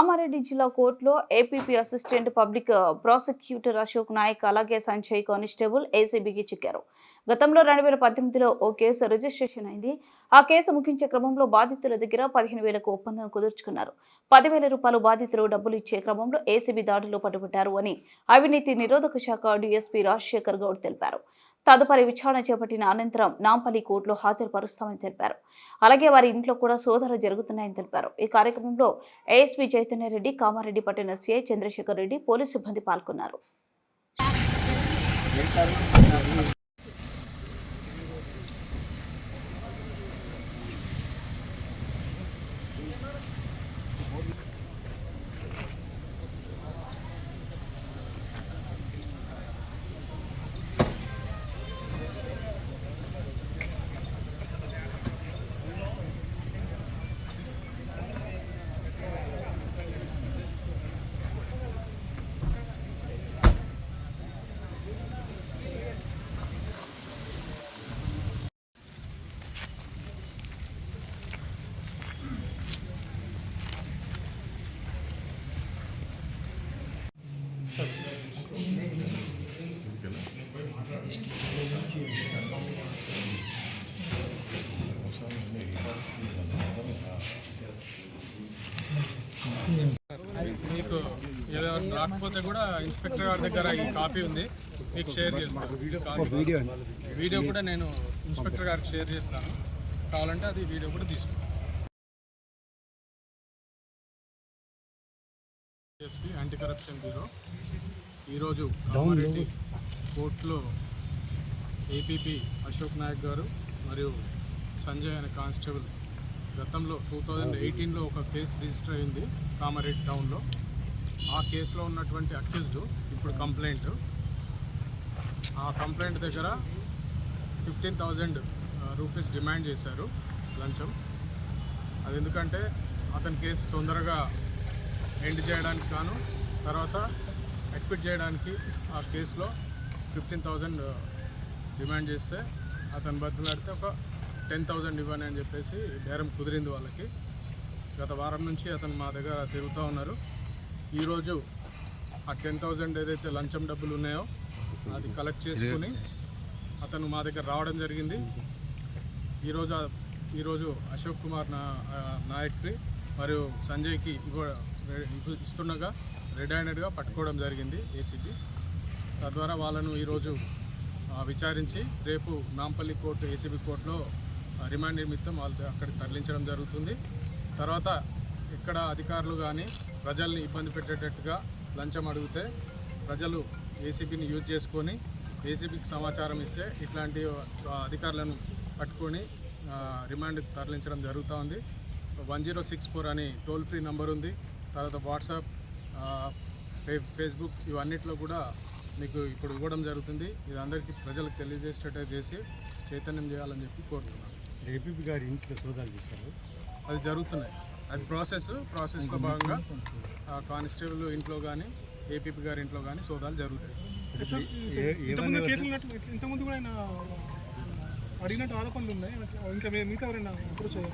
కామారెడ్డి జిల్లా కోర్టులో APP assistant public prosecutor Ashok Naik అలాగే సంజయ్ కానిస్టేబుల్ ఏసీబీకి చిక్కారు. గతంలో రెండు వేల పద్దెనిమిదిలో ఓ కేసు రిజిస్ట్రేషన్ అయింది. ఆ కేసు ముగించే క్రమంలో బాధితుల దగ్గర పదిహేను వేలకు ఒప్పందం కుదుర్చుకున్నారు. పదివేల రూపాయలు బాధితులు డబ్బులు ఇచ్చే క్రమంలో ఏసీబీ దాడిలో పట్టుబట్టారు అని అవినీతి నిరోధక శాఖ డీఎస్పీ రాజశేఖర్ గౌడ్ తెలిపారు. తదుపరి విచారణ చేపట్టిన అనంతరం నాంపల్లి కోర్టులో హాజరుపరుస్తామని తెలిపారు. అలాగే వారి ఇంట్లో కూడా సోదాలు జరుగుతున్నాయని తెలిపారు. ఈ కార్యక్రమంలో ఏఎస్పీ చైతన్యరెడ్డి కామారెడ్డి పట్టణ సిఐ చంద్రశేఖర్ రెడ్డి పోలీసు సిబ్బంది పాల్గొన్నారు. మీకు ఏదో రాకపోతే కూడా ఇన్స్పెక్టర్ గారి దగ్గర ఈ కాపీ ఉంది. మీకు షేర్ చేస్తాను. వీడియో వీడియో కూడా నేను ఇన్స్పెక్టర్ గారికి షేర్ చేస్తాను. కావాలంటే అది వీడియో కూడా తీసుకుంటాను ఎస్పీ యాంటీ కరప్షన్ బ్యూరో ఈరోజు కామారెడ్డి కోర్టులో ఏపీపీ అశోక్ నాయక్ గారు మరియు సంజయ్ అనే కానిస్టేబుల్ గతంలో టూ థౌజండ్ ఎయిటీన్లో ఒక కేసు రిజిస్టర్ అయింది కామారెడ్డి టౌన్లో. ఆ కేసులో ఉన్నటువంటి అక్యూజ్డ్ ఇప్పుడు కంప్లైంట్. ఆ కంప్లైంట్ దగ్గర ఫిఫ్టీన్ థౌజండ్ రూపీస్ డిమాండ్ చేశారు లంచం. అది ఎందుకంటే అతని కేసు తొందరగా ఎండ్ చేయడానికి గాను తర్వాత అక్విట్ చేయడానికి ఆ కేసులో ఫిఫ్టీన్ థౌజండ్ డిమాండ్ చేస్తే అతను బతిలాడితే ఒక టెన్ థౌజండ్ ఇవ్వని అని చెప్పేసి బేరం కుదిరింది వాళ్ళకి. గత వారం నుంచి అతను మా దగ్గర తిరుగుతూ ఉన్నారు. ఈరోజు ఆ టెన్ థౌజండ్ ఏదైతే లంచం డబ్బులు ఉన్నాయో అది కలెక్ట్ చేసుకుని అతను మా దగ్గర రావడం జరిగింది. ఈరోజు ఈరోజు అశోక్ కుమార్ నా ఆ, నాయక్కి మరియు సంజయ్కి ఇస్తుండగా రెడ్ హ్యాండెడ్గా పట్టుకోవడం జరిగింది ఏసీబీ తద్వారా వాళ్ళను ఈరోజు విచారించి రేపు నాంపల్లి కోర్టు ఏసీబీ కోర్టులో రిమాండ్ నిమిత్తం వాళ్ళతో అక్కడికి తరలించడం జరుగుతుంది. తర్వాత ఇక్కడ అధికారులు కానీ ప్రజల్ని ఇబ్బంది పెట్టేటట్టుగా లంచం అడిగితే ప్రజలు ఏసీబీని యూజ్ చేసుకొని ఏసీబీకి సమాచారం ఇస్తే ఇట్లాంటి అధికారులను పట్టుకొని రిమాండ్కి తరలించడం జరుగుతూ ఉంది. వన్ జీరో సిక్స్ ఫోర్ అని టోల్ ఫ్రీ నంబర్ ఉంది. తర్వాత వాట్సాప్ ఆ, ఫే- ఫేస్బుక్ ఇవన్నిట్లో కూడా మీకు ఇప్పుడు ఇవ్వడం జరుగుతుంది. ఇది అందరికీ ప్రజలకు తెలియజేసేటట్టు చేసి చైతన్యం చేయాలని చెప్పి కోరుతున్నాను. ఏపీపీ గారి ఇంట్లో సోదాలు చేశారు. అది జరుగుతున్నాయి. అది ప్రాసెస్ ప్రాసెస్లో భాగంగా ఆ కానిస్టేబుల్ ఇంట్లో కానీ ఏపీపీ గారి ఇంట్లో కానీ సోదాలు జరుగుతాయి. ఇంతకుముందు కూడా ఆయన అడిగినట్టు ఆరోపణలు ఉన్నాయి. ఇంకా మిగతా ఎవరైనా అప్రోచ్ అయ్యారు?